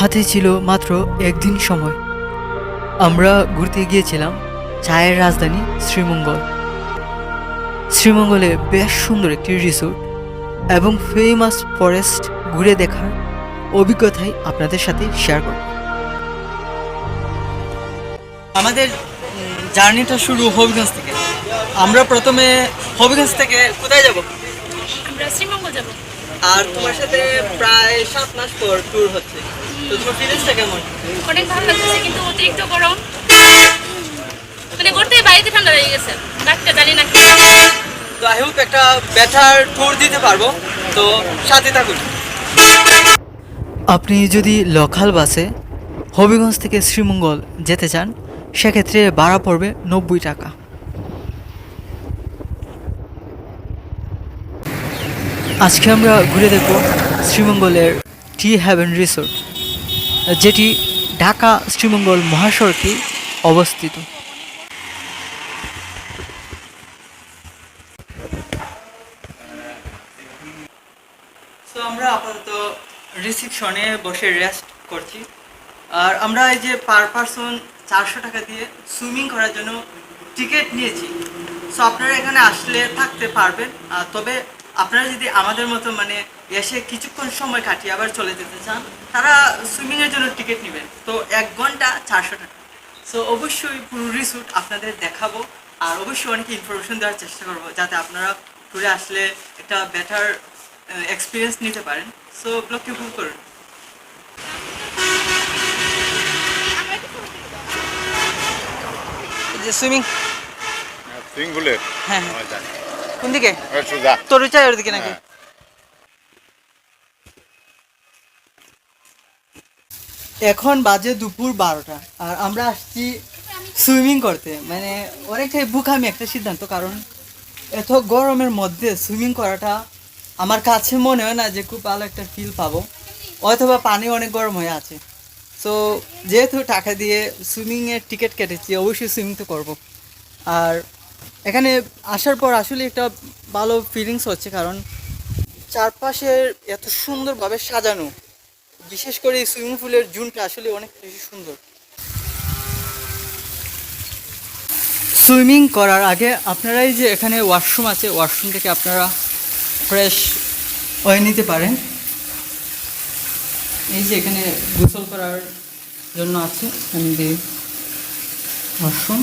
হাতে ছিল মাত্র একদিন সময়। আমরা ঘুরতে গিয়েছিলাম চায়ের রাজধানী শ্রীমঙ্গল। শ্রীমঙ্গলে বেশ সুন্দর একটি রিসোর্ট এবং ফেমাস ফরেস্ট ঘুরে দেখার অভিজ্ঞতাই আপনাদের সাথে শেয়ার করব। আমাদের জার্নিটা শুরু হবিগঞ্জ থেকে। আমরা প্রথমে হবিগঞ্জ থেকে কোথায় যাব? আমরা শ্রীমঙ্গল যাব। আর তোমার সাথে প্রায় সাত মাস পর ট্যুর হচ্ছে। তো তোমার ফিলিংসটা কেমন? অনেক ভালো লাগতেছে কিন্তু অতিরিক্ত গরম। মানে করতে বাড়িতে ঠান্ডা হয়ে গেছে ডাক্তার জানি না কি। তো আই হোপ একটা বেটার ট্যুর দিতে পারব। তো সাথে থাকুন। আপনি যদি লোকাল বাসে হবিগঞ্জ থেকে শ্রীমঙ্গল যেতে চান সেক্ষেত্রে ভাড়া পড়বে নব্বই টাকা। আজকে আমরা ঘুরে দেখব শ্রীমঙ্গলের টি হ্যাভেন রিসোর্ট। যেটি ঢাকা শ্রীমঙ্গল মহাসড়কে অবস্থিত। আমরা আপাতত রিসিপশনে বসে রেস্ট করছি। আর আমরা এই যে পার পারসন চারশো টাকা দিয়ে সুইমিং করার জন্য টিকিট নিয়েছি। সো আপনারা এখানে আসলে থাকতে পারবেন। তবে আপনারা যদি আমাদের মতো মানে এসে কিছুক্ষণ সময় কাটিয়ে আবার চলে যেতে চান। তারা সুইমিংয়ের জন্য টিকিট নেবেন। তো এক ঘণ্টা চারশো টাকা। সো অবশ্যই পুরো রিসুট আপনাদের দেখাবো। আর অবশ্যই অনেক ইনফরমেশন দেওয়ার চেষ্টা করব যাতে আপনারা ঘুরে আসলে একটা বেটার এক্সপিরিয়েন্স নিতে পারেন। সো ব্লগটি ভুল করুন। যে সুইমিং সিঙ্গুলের হ্যাঁ হ্যাঁ। কোন দিকে তোর চাই ওর দিকে নাকি? এখন বাজে দুপুর বারোটা। আর আমরা আসছি সুইমিং করতে। মানে অনেকটাই বুকামি একটা সিদ্ধান্ত, কারণ এত গরমের মধ্যে সুইমিং করাটা আমার কাছে মনে হয় না যে খুব ভালো একটা ফিল পাবো। অথবা পানি অনেক গরম হয়ে আছে। সো যেহেতু টাকা দিয়ে সুইমিংয়ের টিকিট কেটেছি, অবশ্যই সুইমিং তো করব। আর এখানে আসার পর আসলে একটা ভালো ফিলিংস হচ্ছে, কারণ চারপাশের এত সুন্দরভাবে সাজানো বিশেষ করে এই সুইমিং পুলের জুনটা আসলে অনেক বেশি সুন্দর। সুইমিং করার আগে আপনারা এই যে এখানে ওয়াশরুম আছে, ওয়াশরুম থেকে আপনারা ফ্রেশ হয়ে নিতে পারেন। এই যে এখানে গোসল করার জন্য আছে ওয়াশরুম।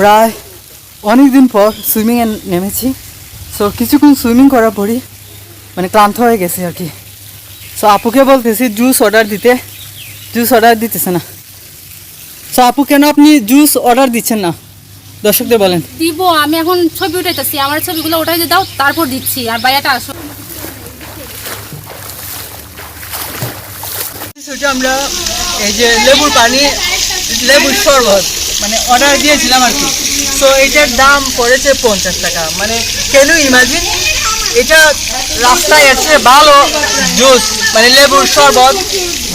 প্রায় অনেক দিন পর সুইমিংয়ে নেমেছি। সো কিছুক্ষণ সুইমিং করার পরই মানে ক্লান্ত হয়ে গেছে আর কি। সো আপুকে বলতেছি জুস অর্ডার দিতে। জুস অর্ডার দিতেছে না। সো আপু কেন আপনি জুস অর্ডার দিচ্ছেন না? দর্শকদের বলেন। দিব আমি এখন ছবি উঠাইতেছি। আমার ছবিগুলো উঠাইতে দাও তারপর দিচ্ছি। আর বাইয়াটা আসো। আমরা এই যে লেবুর পানি লেবুর শরবত। মানে অর্ডার দিয়েছিলাম আর কি। তো এটার দাম পড়েছে পঞ্চাশ টাকা। মানে কেন ইমাজিন এটা রাস্তায় আছে ভালো জুস মানে লেবুর শরবত,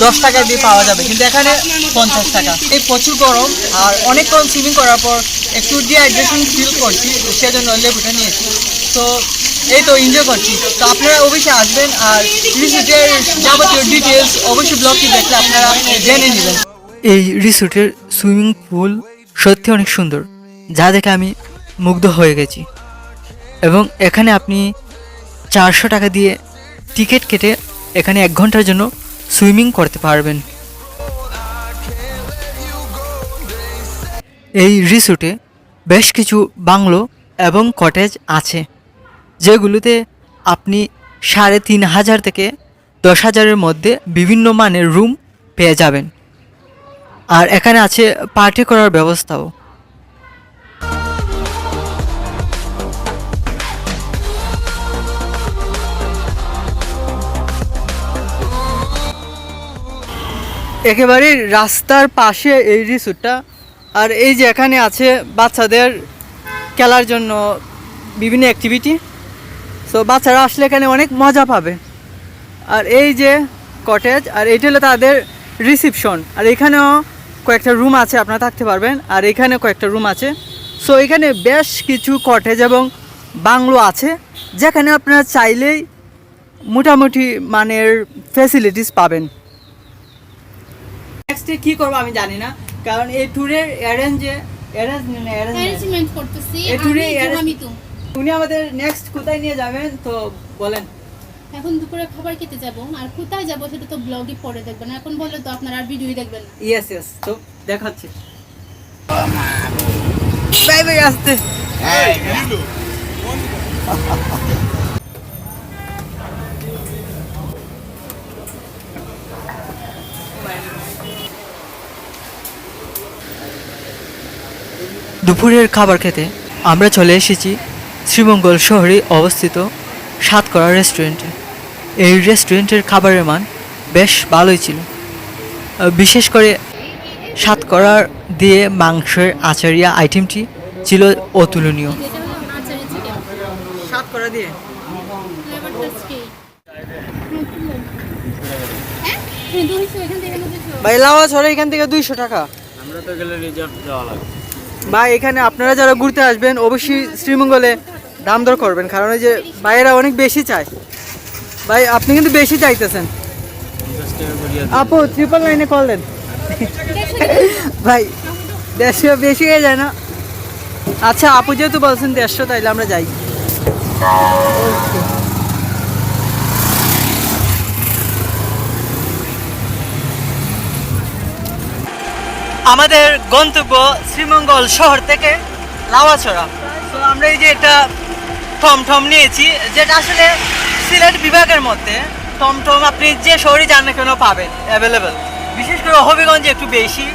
দশ টাকা দিয়ে পাওয়া যাবে। কিন্তু এখানে পঞ্চাশ টাকা। এই প্রচুর গরম, আর অনেকক্ষণ সুইমিং করার পর একটু ডিহাইড্রেশন ফিল করছি সেজন্য লেবুটা নিয়েছি। তো এই তো এনজয় করছি। তো আপনারা অবশ্যই আসবেন, আর রিসোর্টের যাবতীয় ডিটেলস অবশ্যই ব্লগটি দেখলে আপনারা জেনে নেবেন। এই রিসোর্টের সুইমিং পুল সত্যি অনেক সুন্দর, যা দেখে আমি মুগ্ধ হয়ে গেছি। এবং এখানে আপনি চারশো টাকা দিয়ে টিকিট কেটে এখানে এক ঘণ্টার জন্য সুইমিং করতে পারবেন। এই রিসোর্টে বেশ কিছু বাংলো এবং কটেজ আছে, যেগুলোতে আপনি সাড়ে তিন হাজার থেকে দশ হাজারের মধ্যে বিভিন্ন মানের রুম পেয়ে যাবেন। আর এখানে আছে পার্টি করার ব্যবস্থাও। একেবারে রাস্তার পাশে এই রিসোর্টটা, আর এই যে এখানে আছে বাচ্চাদের খেলার জন্য বিভিন্ন অ্যাক্টিভিটি সো বাচ্চারা আসলে এখানে অনেক মজা পাবে। আর এই যে কটেজ আর এইটা হলো তাদের রিসিপশন আর এখানেও কয়েকটা রুম আছে আপনারা থাকতে পারবেন। আর এখানে কয়েকটা রুম আছে। সো এখানে বেশ কিছু কটেজ এবং বাংলো আছে যেখানে আপনারা চাইলেই মোটামুটি মানের ফ্যাসিলিটিস পাবেন। নেক্সটে কী করব আমি জানি না কারণ এই ট্যুরের অ্যারেঞ্জে অ্যারেঞ্জমেন্ট করতেছি উনি আমাদের নেক্সট কোথায় নিয়ে যাবেন তো বলেন। এখন দুপুরে খাবার খেতে যাব আর কোথায় যাব সেটা তো ব্লগে পরে দেখবেন। এখন বললে তো আপনারা আর ভিডিওই দেখবেন না। ইয়েস ইয়েস তো দেখাচ্ছি। বাই বাই আসতে। দুপুরের খাবার খেতে আমরা চলে এসেছি শ্রীমঙ্গল শহরে অবস্থিত সাতকড়া রেস্টুরেন্টে এই রেস্টুরেন্টের খাবারের মান বেশ ভালোই ছিল। বিশেষ করে সাতকড়ার দিয়ে মাংসের আচারিয়া আইটেমটি ছিল অতুলনীয়। ভাই লাওয়া ছড়া এখান থেকে দুইশো টাকা। আমরা তো গেলে রিজার্ভ যাওয়া লাগবে। ভাই এখানে আপনারা যারা ঘুরতে আসবেন অবশ্যই শ্রীমঙ্গলে দাম দর করবেন কারণ এই যে ভাইয়েরা অনেক বেশি চায়। ভাই, আপনি কিন্তু বেশি চাইতেছেন। আপু ট্রিপল লাইনে কল দেন। ভাই দেড়শো বেশি হয়ে যায় না। আচ্ছা আপু যেহেতু বলছেন দেড়শো, তাইলে আমরা যাই। আমাদের গন্তব্য শ্রীমঙ্গল শহর থেকে লাওয়াছড়া। তো আমরা এই যে এটা টমটম নিয়েছি, যেটা আসলে সিলেট বিভাগের মধ্যে টমটম আপনি যে শহরে যান না কেন পাবেন অ্যাভেলেবেল বিশেষ করে হবিগঞ্জে একটু বেশি।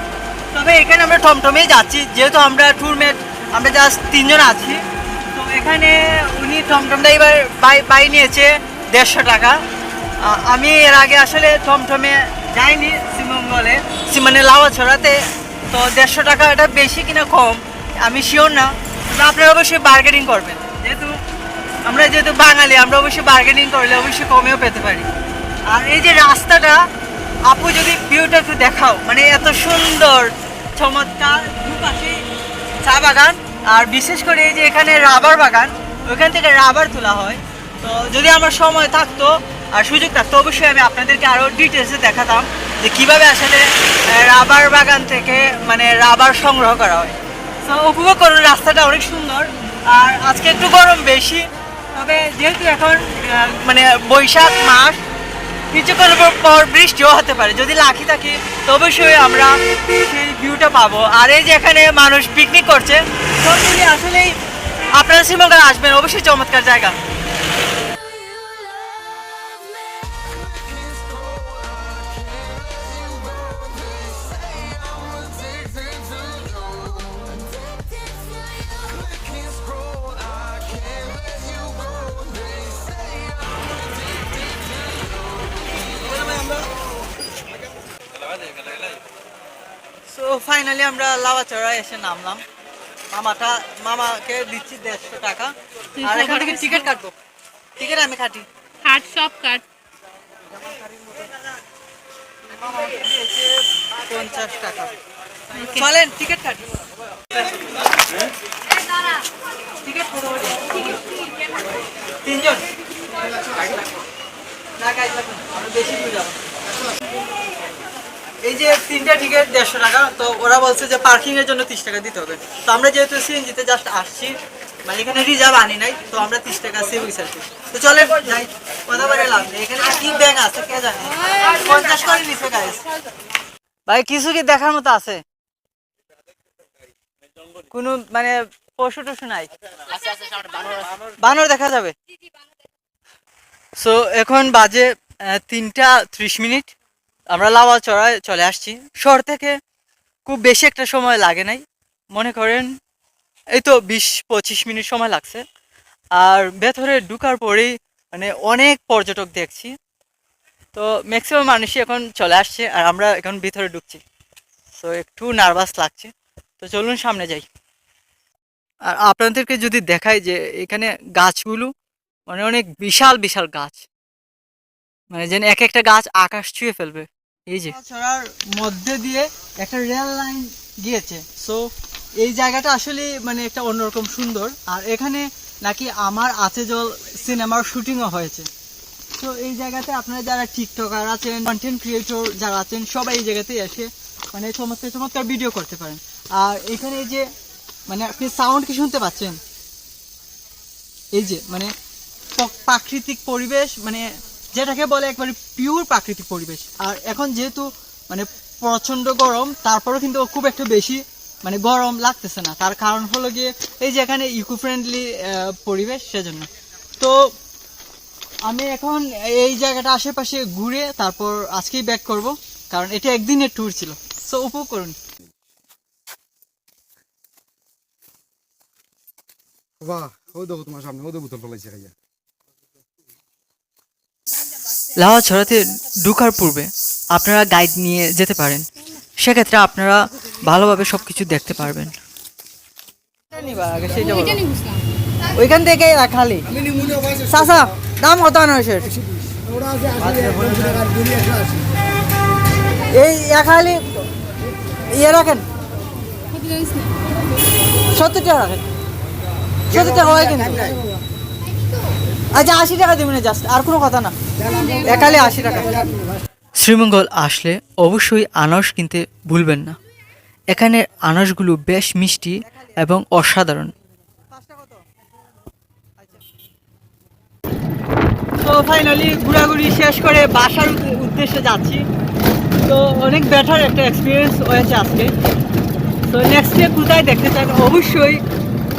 তবে এখানে আমরা টমটমেই যাচ্ছি, যেহেতু আমরা ট্যুরমেট আমরা জাস্ট তিনজন আছি। তো এখানে উনি টমটমটা এবার বাই বাই নিয়েছে দেড়শো টাকা। আমি এর আগে আসলে টমটমে যাইনি শ্রীমঙ্গলে মানে লাওয়া ছড়াতে তো দেড়শো টাকা এটা বেশি কিনা কম, আমি শিওর না। আপনারা অবশ্যই বার্গেনিং করবেন। আমরা যেহেতু বাঙালি, আমরা অবশ্যই বার্গেনিং করলে অবশ্যই কমেও পেতে পারি। আর এই যে রাস্তাটা, আপু যদি ভিউটা একটু দেখাও। মানে এত সুন্দর, চমৎকার দুপাশে চা বাগান। আর বিশেষ করে এই যে এখানে রাবার বাগান ওইখান থেকে রাবার তোলা হয়। তো যদি আমার সময় থাকতো আর সুযোগ থাকতো, অবশ্যই আমি আপনাদেরকে আরও ডিটেলসে দেখাতাম যে কীভাবে আসলে রাবার বাগান থেকে মানে রাবার সংগ্রহ করা হয়। তো উপভোগ করুন, রাস্তাটা অনেক সুন্দর। আর আজকে একটু গরম বেশি তবে যেহেতু এখন মানে বৈশাখ মাস, কিছুক্ষণ পর বৃষ্টিও হতে পারে। যদি লাখি থাকি, তো অবশ্যই আমরা সেই ভিউটা পাবো। আর এই যে এখানে মানুষ পিকনিক করছে, সবগুলি আসলেই আপনারা শ্রীমঙ্গলে আসবেন। অবশ্যই চমৎকার জায়গা। ফাইনালি আমরা লাভাচড়ায় এসে নামলাম। মামাটা মামাকে দিচ্ছি দেড়শো টাকা। আর এখান থেকে টিকিট কাটবো। টিকিট আমি কাটি। হাট সব কাট। পঞ্চাশ টাকা। চলেন টিকিট কাটি। টিকিট তিনজন। বেশি দূর যাব। এই যে তিনটা টিকিট দেড়শো টাকা, তো ওরা বলছে যে পার্কিং এর জন্য তিরিশ টাকা দিতে হবে। তো আমরা যেহেতু সিএনজিতে জাস্ট আসছি মানে এখানে রিজার্ভ আনি নাই, তো আমরা তিরিশ টাকা সেভিংস আর তো চলে যাই, কথা বলে লাভ নেই। এখানে কি ব্যাংক আছে, কে জানে? পঞ্চাশ করে গাইস ভাই, কিছু কি দেখার মতো আছে? কোনো মানে পশু টশু নাই? বানর দেখা যাবে। সো এখন বাজে তিনটা ত্রিশ মিনিট। আমরা লাওয়া চড়ায় চলে আসছি। শহর থেকে খুব বেশি একটা সময় লাগে নাই। মনে করেন, এই তো বিশ পঁচিশ মিনিট সময় লাগছে। আর ভেতরে ঢুকার পরেই মানে অনেক পর্যটক দেখছি। তো ম্যাক্সিমাম মানুষই এখন চলে আসছে আর আমরা এখন ভিতরে ঢুকছি। তো একটু নার্ভাস লাগছে। তো চলুন সামনে যাই। আর আপনাদেরকে যদি দেখাই যে এখানে গাছগুলো মানে অনেক বিশাল বিশাল গাছ। মানে যেন এক একটা গাছ আকাশ ছুঁয়ে ফেলবে। এই যে। একটা রেল লাইন গিয়েছে। সো এই জায়গাটা আসলে মানে একটা অন্যরকম সুন্দর। আর এখানে নাকি আমার আছে জল সিনেমার শুটিংও হয়েছে। তো এই জায়গাতে আপনারা যারা টিকটকার আছেন কন্টেন্ট ক্রিয়েটর যারা আছেন, সবাই এই জায়গাতে এসে মানে চমৎকার চমৎকার ভিডিও করতে পারেন। আর এখানে এই যে মানে আপনি সাউন্ড কি শুনতে পাচ্ছেন? এই যে মানে প্রাকৃতিক পরিবেশ মানে যেটাকে বলে একবারে পিওর প্রাকৃতিক পরিবেশ। আর এখন যেহেতু মানে প্রচণ্ড গরম, তারপরেও কিন্তু খুব একটা বেশি মানে গরম লাগতেছে না। তার কারণ হলো গিয়ে এই যে এখানে ইকো ফ্রেন্ডলি পরিবেশ, সেজন্য। তো আমি এখন এই জায়গাটা আশেপাশে ঘুরে তারপর আজকেই ব্যাক করব, কারণ এটা একদিনের ট্যুর ছিল। সো উপভোগ করুন। বাহ ও দেখো তোমার সামনে ও দেখো বোতল ফেলাইছে, খাইয়া। লাহা ছড়াতে ঢুকার পূর্বে আপনারা গাইড নিয়ে যেতে পারেন। সেক্ষেত্রে আপনারা ভালোভাবে সব কিছু দেখতে পারবেন। ওইখান থেকে খালি। চাচা, দাম কত আনারসের এই খালি ইয়ে রাখেন। সত্তর টাকা রাখেন। সত্তর টাকা হয় কিন্তু। আচ্ছা আশি টাকা দেবেন জাস্ট আর কোনো কথা না। একালে আশি টাকা। শ্রীমঙ্গল আসলে অবশ্যই আনারস কিনতে ভুলবেন না। এখানের আনারসগুলো বেশ মিষ্টি এবং অসাধারণ। তো ফাইনালি ঘোরাঘুরি শেষ করে বাসার উদ্দে- উদ্দেশ্যে যাচ্ছি। তো অনেক বেটার একটা এক্সপিরিয়েন্স হয়েছে আজকে। তো নেক্সট ডে কোথায় দেখতে চান? অবশ্যই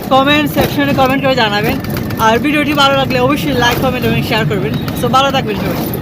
কমেন্ট সেকশনে কমেন্ট করে জানাবেন। আর ভিডিওটি ভালো লাগলে অবশ্যই লাইক কমেন্ট এবং শেয়ার করবেন। সো ভালো থাকবেন সবাই।